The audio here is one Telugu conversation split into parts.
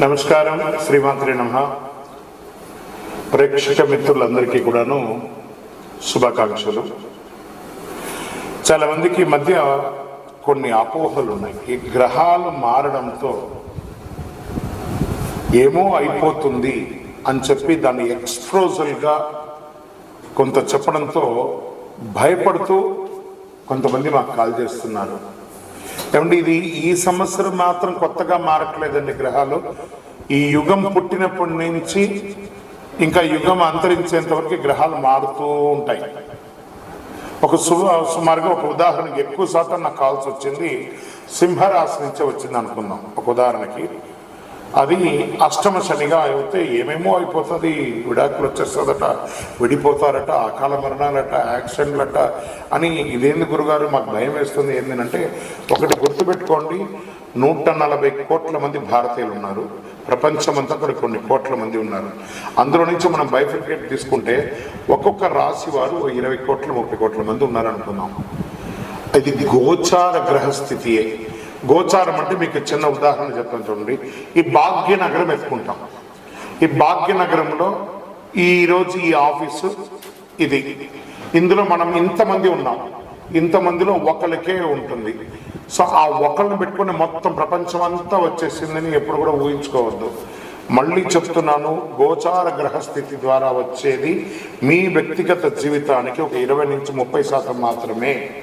నమస్కారం శ్రీమాత్రి నమ. ప్రేక్షక మిత్రులందరికీ కూడాను శుభాకాంక్షలు. చాలా మందికి ఈ మధ్య కొన్ని అపోహలు ఉన్నాయి. ఈ గ్రహాలు మారడంతో ఏమో అయిపోతుంది అని చెప్పి దాన్ని ఎక్స్ప్రోజల్గా కొంత చెప్పడంతో భయపడుతూ కొంతమంది మాకు కాల్ చేస్తున్నారు. ఏమంటే ఇది ఈ సంవత్సరం మాత్రం కొత్తగా మారట్లేదండి గ్రహాలు. ఈ యుగం పుట్టినప్పటి నుంచి ఇంకా యుగం అంతరించేంత వరకు గ్రహాలు మారుతూ ఉంటాయి. ఒక సు సుమారుగా ఒక ఉదాహరణకి ఎక్కువ శాతం నాకు కావాల్సి వచ్చింది సింహరాశి నుంచే వచ్చింది అనుకుందాం. ఒక ఉదాహరణకి అది అష్టమ శనిగా అయితే ఏమేమో అయిపోతుంది. విడాకులు వచ్చేస్తుందట విడిపోతారట అకాల మరణాలట యాక్సిడెంట్లట అని ఇదేంది గురుగారు? మాకు భయం వేస్తుంది. ఏంటంటే ఒకటి గుర్తుపెట్టుకోండి. నూట నలభై కోట్ల మంది భారతీయులు ఉన్నారు. ప్రపంచమంతా కూడా కొన్ని కోట్ల మంది ఉన్నారు. అందులో నుంచి మనం బైఫికేట్ తీసుకుంటే ఒక్కొక్క రాశి వారు ఇరవై కోట్ల ముప్పై కోట్ల మంది ఉన్నారు ఇది గోచార గ్రహస్థితియే. గోచారం అంటే మీకు చిన్న ఉదాహరణ చెప్తాను చూడండి. ఈ భాగ్యనగరం ఎత్తుకుంటాం. ఈ భాగ్యనగరంలో ఈరోజు ఈ ఆఫీసు ఇది. ఇందులో మనం ఇంతమంది ఉన్నాం. ఇంతమందిలో ఒకరికే ఉంటుంది. సో ఆ ఒకరిని పెట్టుకుని మొత్తం ప్రపంచం అంతా వచ్చేసిందని ఎప్పుడు కూడా ఊహించుకోవద్దు. మళ్ళీ చెప్తున్నాను గోచార గ్రహస్థితి ద్వారా వచ్చేది మీ వ్యక్తిగత జీవితానికి ఒక ఇరవై నుంచి ముప్పై శాతం మాత్రమే.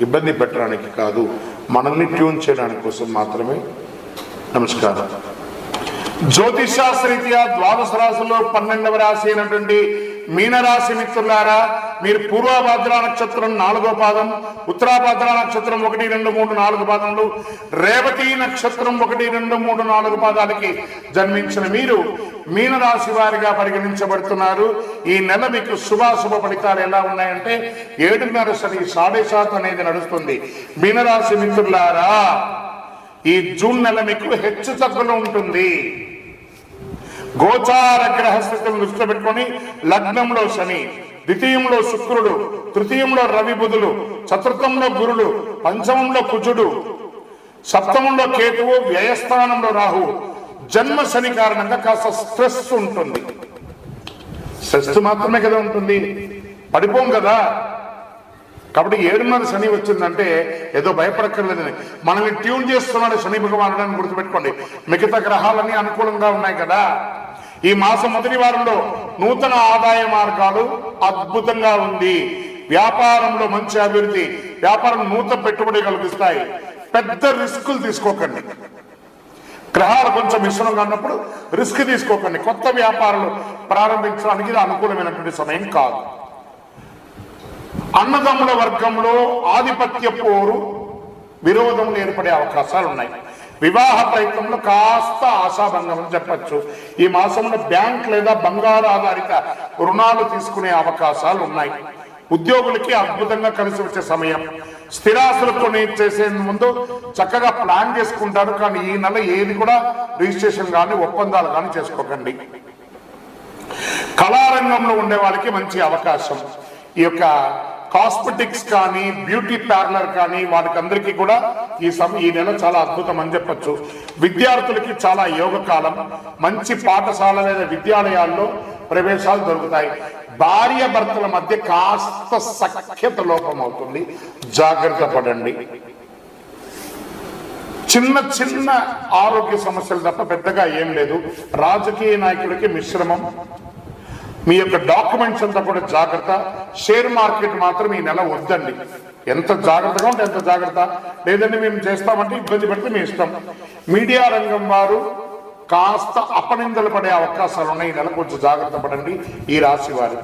ఇబ్బంది పెట్టడానికి కాదు మనల్ని ట్యూన్ చేయడానికి కోసం మాత్రమే. నమస్కారం. జ్యోతిషాస్త్రీత్యా ద్వాదశ రాశుల్లో పన్నెండవ రాశి అయినటువంటి మీనరాశి మిత్రులారా మీరు పూర్వభద్ర నక్షత్రం నాలుగో పాదం ఉత్తరాభద్ర నక్షత్రం ఒకటి రెండు మూడు నాలుగు పాదములు రేవతి నక్షత్రం ఒకటి రెండు మూడు నాలుగు పాదాలకి జన్మించిన మీరు మీనరాశి వారిగా పరిగణించబడుతున్నారు. ఈ నెల మీకు శుభాశుభ ఫలితాలు ఎలా ఉన్నాయంటే ఏడున్నర సరి సాడే శాతం అనేది నడుస్తుంది. మీనరాశి మిత్రులారా ఈ జూన్ నెల మీకు హెచ్చు తగ్గులు ఉంటుంది. గోచార గ్రహస్థితులను దృష్టిలో పెట్టుకొని లగ్నంలో శని ద్వితీయంలో శుక్రుడు తృతీయంలో రవి బుధులు చతుర్థంలో గురుడు పంచమంలో కుజుడు సప్తమంలో కేతువు వ్యయస్థానంలో రాహు. జన్మ శని కారణంగా కాస్త స్ట్రెస్ ఉంటుంది. స్ట్రెస్ మాత్రమే కదా ఉంటుంది. పడిపోం కదా. కాబట్టి ఏడున్నర శని వచ్చిందంటే ఏదో భయపడక్కర్లేదని. మనల్ని ట్యూన్ చేస్తున్నాడు శని భగవానుడు అని గుర్తుపెట్టుకోండి. మిగతా గ్రహాలన్నీ అనుకూలంగా ఉన్నాయి కదా. ఈ మాసం మొదటి వారంలో నూతన ఆదాయ మార్గాలు అద్భుతంగా ఉంది. వ్యాపారంలో మంచి అభివృద్ధి వ్యాపారం నూతన పెట్టుబడి కల్పిస్తాయి. పెద్ద రిస్కులు తీసుకోకండి. గ్రహాలు కొంచెం మిశ్రమంగా ఉన్నప్పుడు రిస్క్ తీసుకోకండి. కొత్త వ్యాపారాలు ప్రారంభించడానికి ఇది అనుకూలమైనటువంటి సమయం కాదు. అన్నదమ్ముల వర్గంలో ఆధిపత్య పోరు విరోధములు ఏర్పడే అవకాశాలు ఉన్నాయి వివాహ ప్రయత్నంలో కాస్త ఆశాభంగం అని చెప్పచ్చు. ఈ మాసంలో బ్యాంక్ లేదా బంగారు ఆధారిత రుణాలు తీసుకునే అవకాశాలు ఉన్నాయి. ఉద్యోగులకి అద్భుతంగా కలిసి వచ్చే సమయం. స్థిరాస్తులు కొని చేసే ముందు చక్కగా ప్లాన్ చేసుకుంటారు. కానీ ఈ నెల ఏది కూడా రిజిస్ట్రేషన్ కానీ ఒప్పందాలు కానీ చేసుకోకండి. కళారంగంలో ఉండే వాళ్ళకి మంచి అవకాశం. ఈ యొక్క కాస్మెటిక్స్ కానీ బ్యూటీ పార్లర్ కానీ వాటికందరికీ అందరికీ కూడా ఈ సమ ఈ నెల చాలా అద్భుతం అని చెప్పొచ్చు. విద్యార్థులకి చాలా యోగ కాలం మంచి పాఠశాల లేదా విద్యాలయాల్లో ప్రవేశాలు దొరుకుతాయి. భార్య భర్తల మధ్య కాస్త సఖ్యత లోపం అవుతుంది. జాగ్రత్త పడండి. చిన్న చిన్న ఆరోగ్య సమస్యలు తప్ప పెద్దగా ఏం లేదు. రాజకీయ నాయకులకి మిశ్రమం. మీ యొక్క డాక్యుమెంట్స్ అంతా కూడా జాగ్రత్త. షేర్ మార్కెట్ మాత్రం ఈ నెల వద్దండి. ఎంత జాగ్రత్తగా ఉంటే ఎంత జాగ్రత్త. లేదంటే మేము చేస్తామంటే ఇబ్బంది పెడితే మీ ఇష్టం. మీడియా రంగం వారు కాస్త అపనిందలు పడే అవకాశాలు ఉన్నాయి. ఈ నెల కొంచెం జాగ్రత్త పడండి. ఈ రాశి వారు.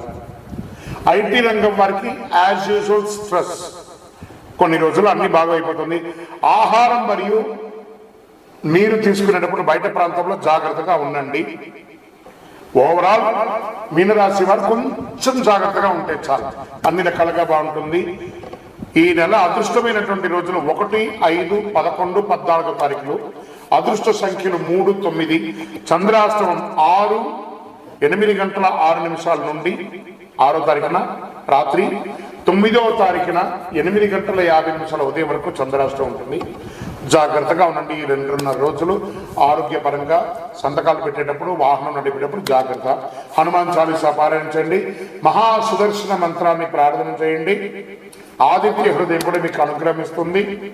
ఐటీ రంగం వారికి యాజ్ యూజువల్ స్ట్రెస్ కొన్ని రోజులు అన్ని బాగా అయిపోతుంది ఆహారం మరియు నీరు తీసుకునేటప్పుడు బయట ప్రాంతంలో జాగ్రత్తగా ఉండండి. ఓవరాల్ మీనరాశి వారు కొంచెం జాగ్రత్తగా ఉంటే చాలు. అన్ని రకాలుగా బాగుంటుంది. ఈ నెల అదృష్టమైనటువంటి రోజులు ఒకటి ఐదు పదకొండు పద్నాలుగో తారీఖులు. అదృష్ట సంఖ్యలు మూడు తొమ్మిది. చంద్రాష్టమం ఆరు ఎనిమిది గంటల ఆరు నిమిషాల నుండి ఆరో తారీఖున రాత్రి తొమ్మిదవ తారీఖున ఎనిమిది గంటల యాభై నిమిషాల ఉదయం వరకు చంద్రాష్టం ఉంటుంది. జాగ్రత్తగా ఉండండి. ఈ రెండున్నర రోజులు ఆరోగ్యపరంగా సంతకాలు పెట్టేటప్పుడు వాహనం నడిపేటప్పుడు జాగ్రత్త. హనుమాన్ చాలీసా పారాయణించండి. మహా సుదర్శన మంత్రాన్ని ప్రార్థన చేయండి. ఆదిత్య హృదయం కూడా మీకు అనుగ్రహిస్తుంది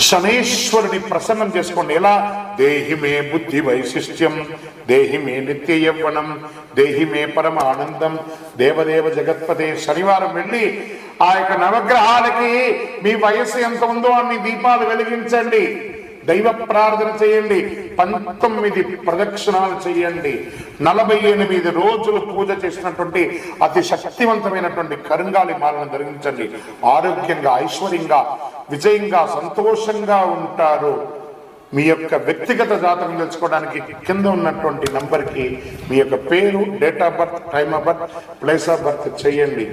శనేశ్వరుని ప్రసన్నం చేసుకోండి. ఎలా? దేహిమే బుద్ధి వైశిష్ట్యం. దేహి మే నిత్య యవ్వనం దేహి మే పరమ ఆనందం దేవదేవ జగత్పదే శనివారం వెళ్ళి ఆ యొక్క నవగ్రహాలకి మీ వయస్సు ఎంత ఉందో అన్ని దీపాలు వెలిగించండి. దైవ ప్రార్థన చేయండి. పంతొమ్మిది ప్రదక్షిణాలు చేయండి. నలభై ఎనిమిది రోజులు పూజ చేసినటువంటి అతి శక్తివంతమైనటువంటి కరుంగాలి మాలను ధరించండి. ఆరోగ్యంగా ఐశ్వర్యంగా విజయంగా సంతోషంగా ఉంటారు. మీ యొక్క వ్యక్తిగత జాతకం తెలుసుకోవడానికి కింద ఉన్నటువంటి నంబర్కి మీ యొక్క పేరు date of birth time of birth place of birth చేయండి.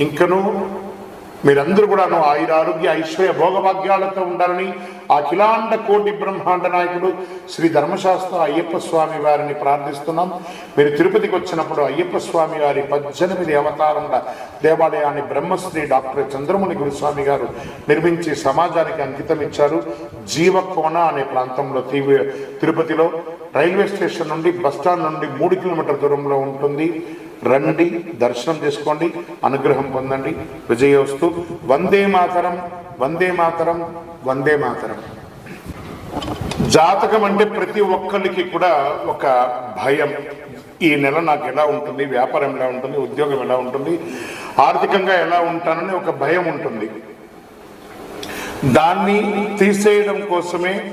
ఇంకనూ మీరందరూ కూడాను ఆయుర ఆరోగ్య ఐశ్వర్య భోగభాగ్యాలతో ఉండాలని అఖిలాండ కోటి బ్రహ్మాండ నాయకుడు శ్రీ ధర్మశాస్త్ర అయ్యప్ప స్వామి వారిని ప్రార్థిస్తున్నాం. మీరు తిరుపతికి వచ్చినప్పుడు అయ్యప్ప స్వామి వారి పద్దెనిమిది అవతారముల దేవాలయాన్ని బ్రహ్మశ్రీ డాక్టర్ చంద్రముని గురుస్వామి గారు నిర్మించి సమాజానికి అంకితం ఇచ్చారు. జీవకోణ అనే ప్రాంతంలో తీవ్ర తిరుపతిలో రైల్వే స్టేషన్ నుండి బస్టాండ్ నుండి మూడు కిలోమీటర్ దూరంలో ఉంటుంది. రండి దర్శనం చేసుకోండి అనుగ్రహం పొందండి. విజయోస్తు. వందే మాతరం వందే మాతరం వందే మాతరం. జాతకం అంటే ప్రతి ఒక్కరికి కూడా ఒక భయం. ఈ నెల నాకు ఎలా ఉంటుంది వ్యాపారం ఎలా ఉంటుంది ఉద్యోగం ఎలా ఉంటుంది ఆర్థికంగా ఎలా ఉంటానని ఒక భయం ఉంటుంది. దాన్ని తీసేయడం కోసమే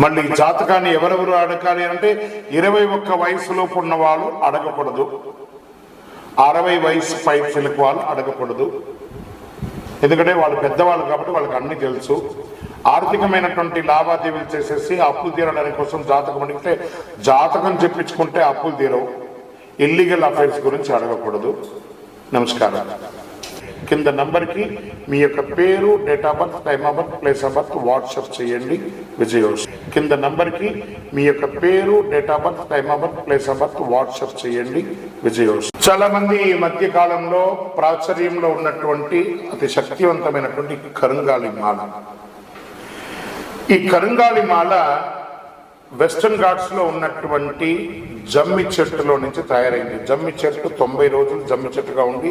మళ్ళీ జాతకాన్ని ఎవరెవరు అడగాలి అంటే ఇరవై ఒక్క వయసులోపు ఉన్న వాళ్ళు అడగకూడదు. అరవై వయసు పై చిలుకు వాళ్ళు అడగకూడదు. ఎందుకంటే వాళ్ళు పెద్దవాళ్ళు కాబట్టి వాళ్ళకి అన్ని తెలుసు. ఆర్థికమైనటువంటి లావాదేవీలు చేసేసి అప్పులు తీరడానికి కోసం జాతకం అడిగితే జాతకం చెప్పించుకుంటే అప్పులు తీరవు. ఇల్లీగల్ అఫైర్స్ గురించి అడగకూడదు. నమస్కారం. కింద నంబర్కి మీ యొక్క పేరు date of birth time of birth place of birth WhatsApp చేయండి విజయోస్. కింద నంబర్కి మీ యొక్క పేరు date of birth time of birth place of birth WhatsApp చేయండి విజయోస్. చాలా మంది ఈ మధ్య కాలంలో ప్రాచుర్యంలో ఉన్నటువంటి అతి శక్తివంతమైనటువంటి కరుంగాలి మాల. ఈ కరుంగాలి మాల వెస్టర్న్ ఘాట్స్లో ఉన్నటువంటి జమ్మి చెట్టులో నుంచి తయారైంది. జమ్మి చెట్టు తొంభై రోజులు జమ్మి చెట్టుగా ఉండి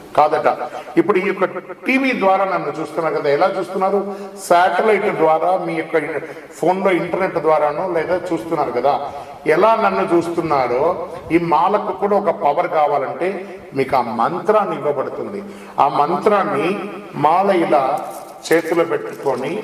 కాదట. ఇప్పుడు ఈ యొక్క టీవీ ద్వారా నన్ను చూస్తున్నారు కదా ఎలా చూస్తున్నారు? శాటిలైట్ ద్వారా మీ యొక్క ఫోన్లో ఇంటర్నెట్ ద్వారానో లేదా చూస్తున్నారు కదా. ఎలా నన్ను చూస్తున్నారో ఈ మాలకు కూడా ఒక పవర్ కావాలంటే మీకు ఆ మంత్రాన్ని ఇవ్వబడుతుంది. ఆ మంత్రాన్ని మాల ఇలా చేతిలో పెట్టుకొని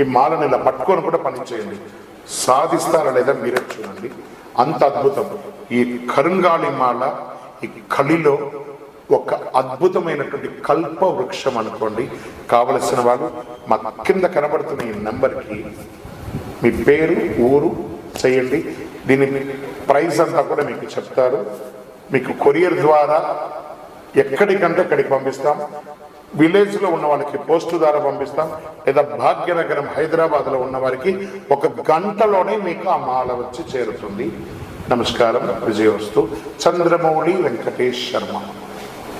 ఈ మాలను ఇలా పట్టుకొని కూడా పని చేయండి సాధిస్తారా లేదా మీరే చూడండి. అంత అద్భుతం. ఈ కరుంగాళి మాల ఈ కళిలో ఒక అద్భుతమైనటువంటి కల్ప వృక్షం అనుకోండి. కావలసిన వాళ్ళు మా కింద కనబడుతున్న ఈ నెంబర్కి మీ పేరు ఊరు చేయండి. దీని ప్రైస్ అంతా కూడా మీకు చెప్తారు. మీకు కొరియర్ ద్వారా ఎక్కడికంటే అక్కడికి పంపిస్తాం. విలేజ్లో ఉన్న వాళ్ళకి పోస్టు ద్వారా పంపిస్తాం. లేదా భాగ్యనగరం హైదరాబాద్లో ఉన్న వారికి ఒక గంటలోనే మీకు ఆ మాల వచ్చి చేరుతుంది. నమస్కారం. విజయవస్తు. చంద్రమౌళి వెంకటేష్ శర్మ.